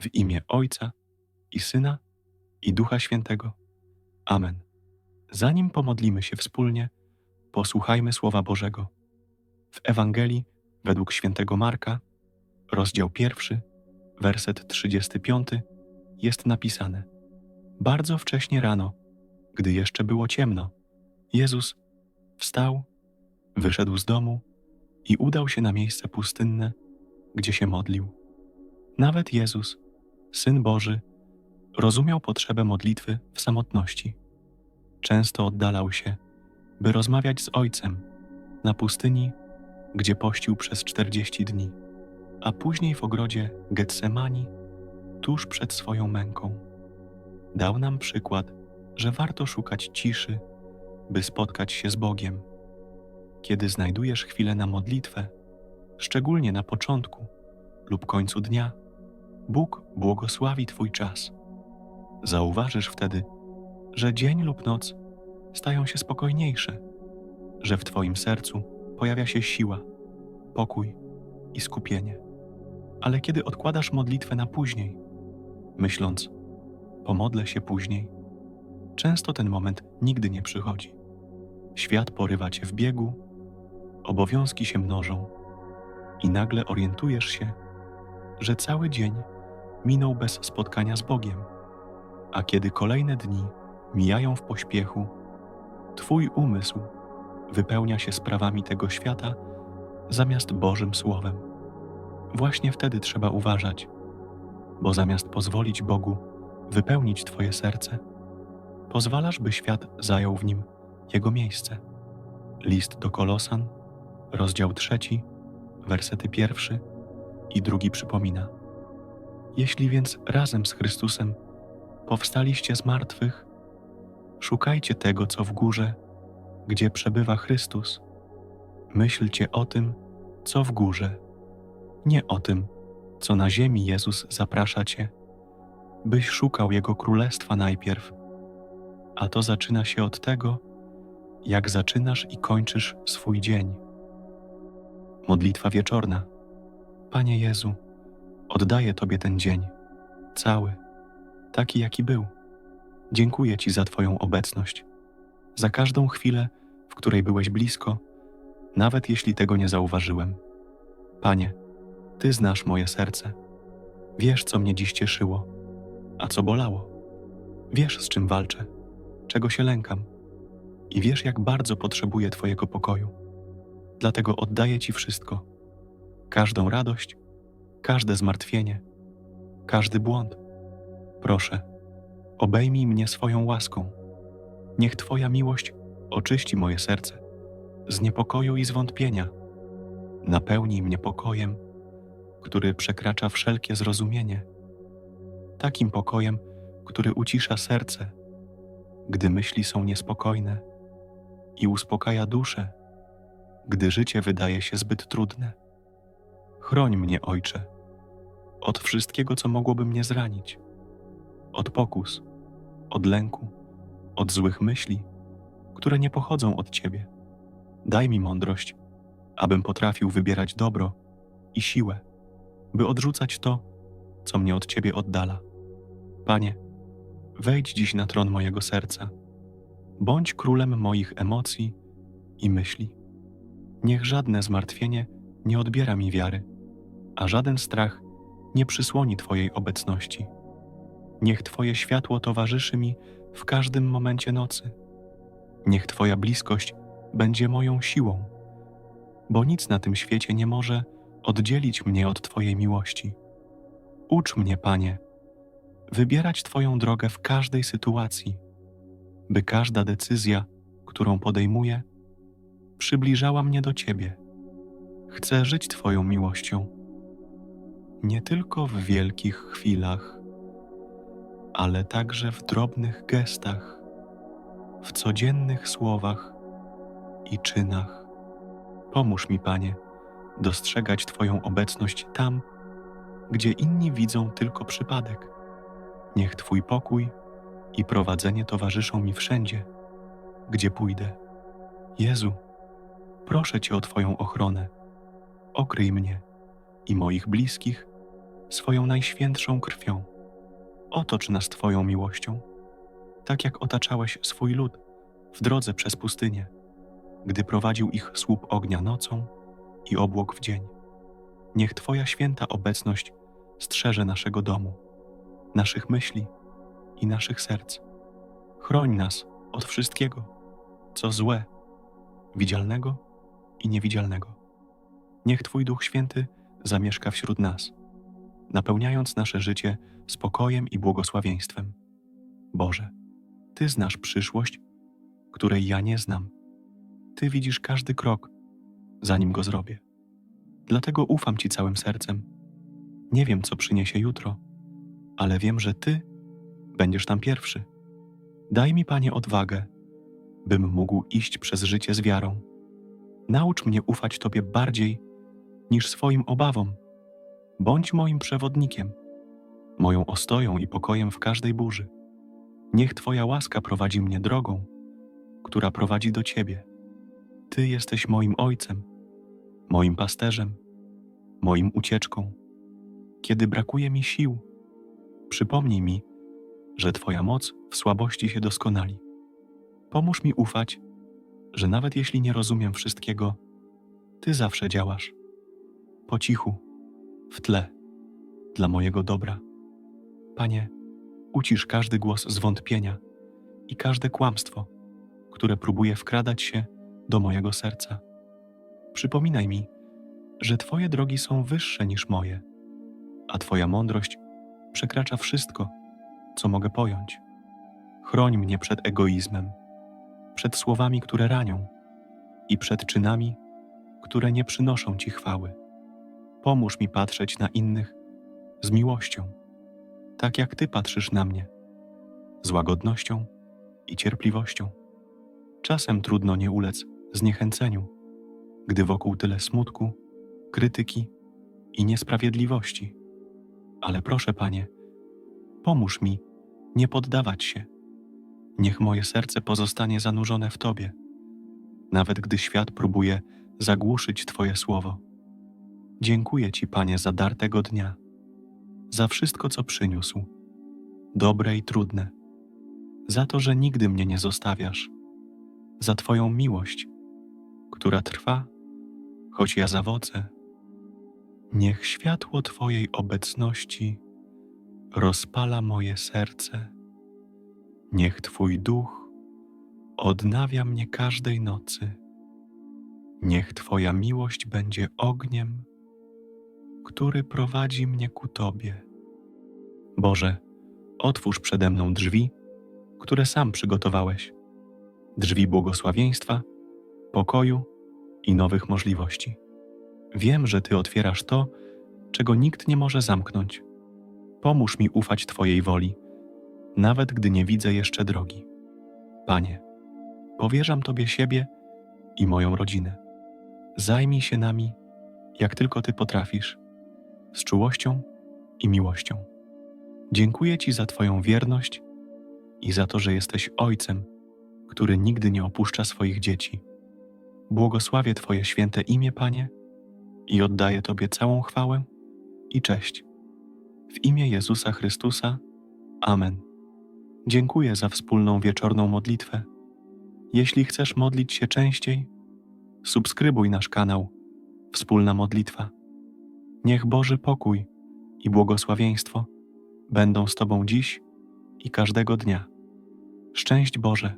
W imię Ojca i Syna i Ducha Świętego. Amen. Zanim pomodlimy się wspólnie, posłuchajmy Słowa Bożego. W Ewangelii według świętego Marka, rozdział pierwszy, werset 35, jest napisane: Bardzo wcześnie rano, gdy jeszcze było ciemno, Jezus wstał, wyszedł z domu i udał się na miejsce pustynne, gdzie się modlił. Nawet Jezus, Syn Boży, rozumiał potrzebę modlitwy w samotności. Często oddalał się, by rozmawiać z Ojcem na pustyni, gdzie pościł przez czterdzieści dni, a później w ogrodzie Getsemani, tuż przed swoją męką. Dał nam przykład, że warto szukać ciszy, by spotkać się z Bogiem. Kiedy znajdujesz chwilę na modlitwę, szczególnie na początku lub końcu dnia, Bóg błogosławi Twój czas. Zauważysz wtedy, że dzień lub noc stają się spokojniejsze, że w Twoim sercu pojawia się siła, pokój i skupienie. Ale kiedy odkładasz modlitwę na później, myśląc, pomodlę się później, często ten moment nigdy nie przychodzi. Świat porywa cię w biegu, obowiązki się mnożą i nagle orientujesz się, że cały dzień minął bez spotkania z Bogiem, a kiedy kolejne dni mijają w pośpiechu, Twój umysł wypełnia się sprawami tego świata zamiast Bożym Słowem. Właśnie wtedy trzeba uważać, bo zamiast pozwolić Bogu wypełnić Twoje serce, pozwalasz, by świat zajął w nim jego miejsce. List do Kolosan, rozdział trzeci, wersety pierwszy i drugi przypomina. Jeśli więc razem z Chrystusem powstaliście z martwych, szukajcie tego, co w górze, gdzie przebywa Chrystus. Myślcie o tym, co w górze, nie o tym, co na ziemi Jezus zaprasza Cię, byś szukał Jego Królestwa najpierw. A to zaczyna się od tego, jak zaczynasz i kończysz swój dzień. Modlitwa wieczorna. Panie Jezu, oddaję Tobie ten dzień, cały, taki jaki był. Dziękuję Ci za Twoją obecność, za każdą chwilę, w której byłeś blisko, nawet jeśli tego nie zauważyłem. Panie, Ty znasz moje serce. Wiesz, co mnie dziś cieszyło, a co bolało. Wiesz, z czym walczę, czego się lękam i wiesz, jak bardzo potrzebuję Twojego pokoju. Dlatego oddaję Ci wszystko: każdą radość, każde zmartwienie, każdy błąd. Proszę, obejmij mnie swoją łaską. Niech Twoja miłość oczyści moje serce z niepokoju i zwątpienia. Napełnij mnie pokojem, który przekracza wszelkie zrozumienie. Takim pokojem, który ucisza serce, gdy myśli są niespokojne i uspokaja duszę, gdy życie wydaje się zbyt trudne. Chroń mnie, Ojcze, od wszystkiego, co mogłoby mnie zranić, od pokus, od lęku, od złych myśli, które nie pochodzą od Ciebie. Daj mi mądrość, abym potrafił wybierać dobro i siłę, by odrzucać to, co mnie od Ciebie oddala. Panie, wejdź dziś na tron mojego serca Bądź królem moich emocji i myśli. Niech żadne zmartwienie nie odbiera mi wiary, a żaden strach nie przysłoni Twojej obecności. Niech Twoje światło towarzyszy mi w każdym momencie nocy. Niech Twoja bliskość będzie moją siłą, bo nic na tym świecie nie może oddzielić mnie od Twojej miłości. Ucz mnie, Panie, wybierać Twoją drogę w każdej sytuacji by każda decyzja, którą podejmuję, przybliżała mnie do Ciebie. Chcę żyć Twoją miłością, nie tylko w wielkich chwilach, ale także w drobnych gestach, w codziennych słowach i czynach. Pomóż mi, Panie, dostrzegać Twoją obecność tam, gdzie inni widzą tylko przypadek. Niech Twój pokój i prowadzenie towarzyszą mi wszędzie, gdzie pójdę. Jezu, proszę Cię o Twoją ochronę. Okryj mnie i moich bliskich swoją najświętszą krwią. Otocz nas Twoją miłością, tak jak otaczałeś swój lud w drodze przez pustynię, gdy prowadził ich słup ognia nocą i obłok w dzień. Niech Twoja święta obecność strzeże naszego domu, naszych myśli i naszych serc. Chroń nas od wszystkiego, co złe, widzialnego i niewidzialnego. Niech Twój Duch Święty zamieszka wśród nas, napełniając nasze życie spokojem i błogosławieństwem. Boże, Ty znasz przyszłość, której ja nie znam. Ty widzisz każdy krok, zanim go zrobię. Dlatego ufam Ci całym sercem. Nie wiem, co przyniesie jutro, ale wiem, że Ty będziesz tam pierwszy. Daj mi, Panie, odwagę, bym mógł iść przez życie z wiarą. Naucz mnie ufać Tobie bardziej niż swoim obawom. Bądź moim przewodnikiem, moją ostoją i pokojem w każdej burzy. Niech Twoja łaska prowadzi mnie drogą, która prowadzi do Ciebie. Ty jesteś moim Ojcem, moim pasterzem, moim ucieczką. Kiedy brakuje mi sił, przypomnij mi, że Twoja moc w słabości się doskonali. Pomóż mi ufać, że nawet jeśli nie rozumiem wszystkiego, Ty zawsze działasz. Po cichu, w tle, dla mojego dobra. Panie, ucisz każdy głos zwątpienia i każde kłamstwo, które próbuje wkradać się do mojego serca. Przypominaj mi, że Twoje drogi są wyższe niż moje, a Twoja mądrość przekracza wszystko, co mogę pojąć. Chroń mnie przed egoizmem, przed słowami, które ranią i przed czynami, które nie przynoszą Ci chwały. Pomóż mi patrzeć na innych z miłością, tak jak Ty patrzysz na mnie, z łagodnością i cierpliwością. Czasem trudno nie ulec zniechęceniu, gdy wokół tyle smutku, krytyki i niesprawiedliwości. Ale proszę, Panie, pomóż mi nie poddawać się. Niech moje serce pozostanie zanurzone w Tobie, nawet gdy świat próbuje zagłuszyć Twoje słowo. Dziękuję Ci, Panie, za dar tego dnia, za wszystko, co przyniósł, dobre i trudne, za to, że nigdy mnie nie zostawiasz, za Twoją miłość, która trwa, choć ja zawodzę. Niech światło Twojej obecności rozpala moje serce. Niech Twój duch odnawia mnie każdej nocy. Niech Twoja miłość będzie ogniem, który prowadzi mnie ku Tobie. Boże, otwórz przede mną drzwi, które sam przygotowałeś drzwi błogosławieństwa, pokoju i nowych możliwości. Wiem, że Ty otwierasz to, czego nikt nie może zamknąć. Pomóż mi ufać Twojej woli, nawet gdy nie widzę jeszcze drogi. Panie, powierzam Tobie siebie i moją rodzinę. Zajmij się nami, jak tylko Ty potrafisz, z czułością i miłością. Dziękuję Ci za Twoją wierność i za to, że jesteś Ojcem, który nigdy nie opuszcza swoich dzieci. Błogosławię Twoje święte imię, Panie, i oddaję Tobie całą chwałę i cześć. W imię Jezusa Chrystusa. Amen. Dziękuję za wspólną wieczorną modlitwę. Jeśli chcesz modlić się częściej, subskrybuj nasz kanał Wspólna Modlitwa. Niech Boży pokój i błogosławieństwo będą z Tobą dziś i każdego dnia. Szczęść Boże!